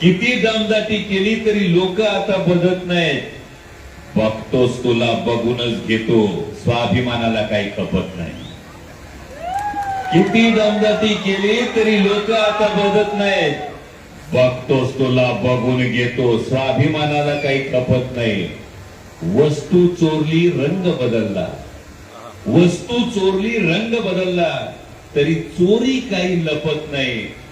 किती दमदाटी केली तरी लोक आता बदत नाहीत. बघतोस तुला बघूनच घेतो. स्वाभिमानाला काही खपत नाही. किती दमदाटी केली तरी लोक आता बघत नाहीत. बघतोस तुला बघून घेतो. स्वाभिमानाला काही खपत नाही. वस्तू चोरली रंग बदलला. वस्तू चोरली रंग बदलला. तरी चोरी काही लपत नाही.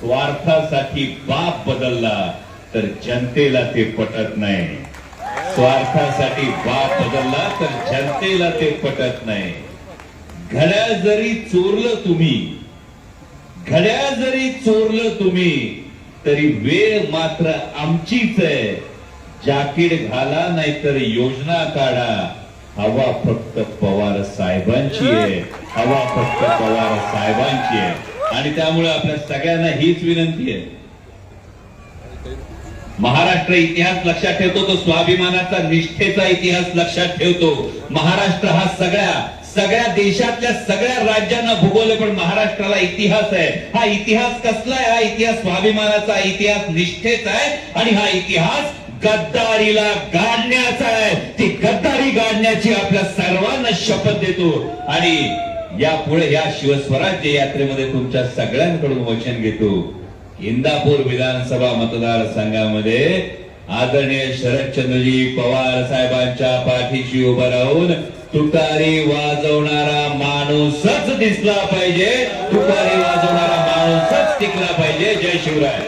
स्वार्थासाठी बाप बदलला तर जनतेला ते पटत नाही. स्वार्थासाठी बाप बदलला तर जनतेला ते पटत नाही. घड्याळ जरी चोरलं तुम्ही घड्याळ जरी चोरलं तुम्ही तरी वेळ मात्र आमचीच आहे. जाकीट घाला नाहीतर योजना काढा. हवा फक्त पवार साहेबांची आहे. हवा फक्त पवार साहेबांची आहे. आणि त्यामुळे आपल्या सगळ्यांना हीच विनंती आहे. महाराष्ट्र इतिहास लक्षात ठेवतो तो स्वाभिमानाचा निष्ठेचा इतिहास लक्षात ठेवतो. महाराष्ट्र हा सगळ्या सगळ्या देशातल्या सगळ्या राज्यांना भूगोल पण महाराष्ट्राला इतिहास आहे. हा इतिहास कसला आहे? हा इतिहास स्वाभिमानाचा इतिहास निष्ठेचा आहे आणि हा इतिहास गद्दारीला गाडण्याचा आहे. ती गद्दारी गाडण्याची आपल्या सर्वांना शपथ देतो. आणि यापुढे या शिवस्वराज्य यात्रेमध्ये तुमच्या सगळ्यांकडून वचन घेतो. इंदापूर विधानसभा मतदारसंघामध्ये आदरणीय शरदचंद्रजी पवार साहेबांच्या पाठीशी उभं राहून तुतारी वाजवणारा माणूसच दिसला पाहिजे. तुतारी वाजवणारा माणूसच टिकला पाहिजे. जय शिवराय.